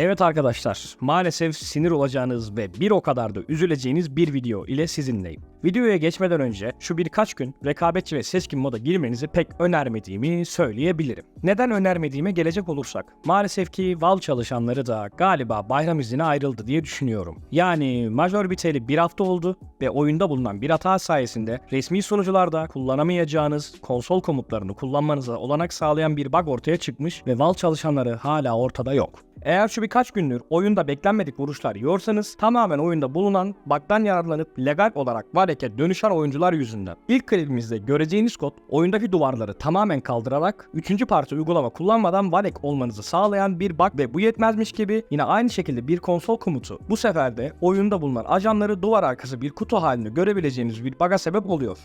Evet arkadaşlar, maalesef sinir olacağınız ve bir o kadar da üzüleceğiniz bir video ile sizinleyim. Videoya geçmeden önce şu birkaç gün rekabetçi ve seskin moda girmenizi pek önermediğimi söyleyebilirim. Neden önermediğime gelecek olursak, maalesef ki Valve çalışanları da galiba bayram iznine ayrıldı diye düşünüyorum. Yani major biteli bir hafta oldu ve oyunda bulunan bir hata sayesinde resmi sunucularda kullanamayacağınız konsol komutlarını kullanmanıza olanak sağlayan bir bug ortaya çıkmış ve Valve çalışanları hala ortada yok. Eğer şu birkaç gündür oyunda beklenmedik vuruşlar yiyorsanız tamamen oyunda bulunan bug'dan yararlanıp legal olarak Valek'e dönüşen oyuncular yüzünden. İlk klibimizde göreceğiniz kod oyundaki duvarları tamamen kaldırarak 3. parti uygulama kullanmadan Valek olmanızı sağlayan bir bug ve bu yetmezmiş gibi yine aynı şekilde bir konsol komutu. Bu sefer de oyunda bulunan ajanları duvar arkası bir kutu halinde görebileceğiniz bir bug'a sebep oluyor.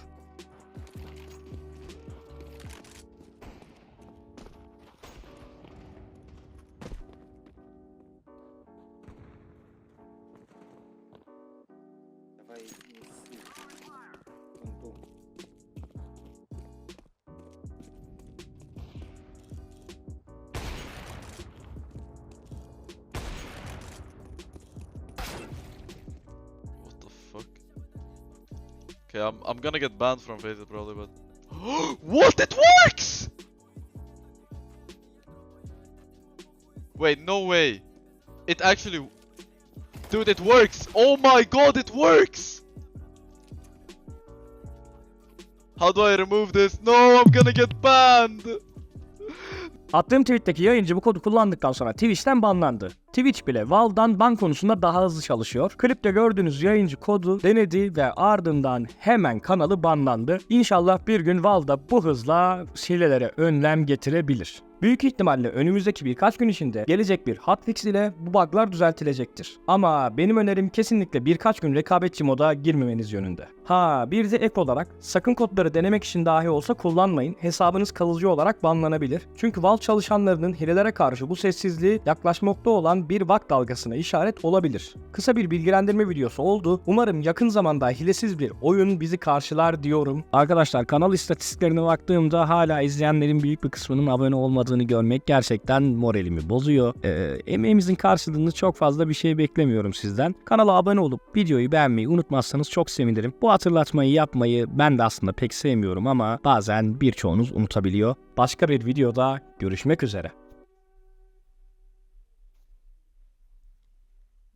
Давай неси. Okay, I'm I'm gonna get banned from Fated probably, but what? It works! Wait, no way! It actually, dude, it works! Oh my god, it works! How do I remove this? No, I'm gonna get banned! Attığım tweetteki yayıncı bu kodu kullandıktan sonra Twitch'ten banlandı. Twitch bile Valve'dan ban konusunda daha hızlı çalışıyor. Klipte gördüğünüz yayıncı kodu denedi ve ardından hemen kanalı banlandı. İnşallah bir gün Valve da bu hızla hilelere önlem getirebilir. Büyük ihtimalle önümüzdeki birkaç gün içinde gelecek bir hotfix ile bu bug'lar düzeltilecektir. Ama benim önerim kesinlikle birkaç gün rekabetçi moda girmemeniz yönünde. Ha bir de ek olarak sakın kodları denemek için dahi olsa kullanmayın. Hesabınız kalıcı olarak banlanabilir. Çünkü Valve çalışanlarının hilelere karşı bu sessizliği yaklaşmakta olan bir bug dalgasına işaret olabilir. Kısa bir bilgilendirme videosu oldu. Umarım yakın zamanda hilesiz bir oyun bizi karşılar diyorum. Arkadaşlar kanal istatistiklerine baktığımda hala izleyenlerin büyük bir kısmının abone olmadığını görmek gerçekten moralimi bozuyor. Ee, emeğimizin karşılığını çok fazla bir şey beklemiyorum sizden. Kanala abone olup videoyu beğenmeyi unutmazsanız çok sevinirim. Bu hatırlatmayı yapmayı ben de aslında pek sevmiyorum ama bazen birçoğunuz unutabiliyor. Başka bir videoda görüşmek üzere.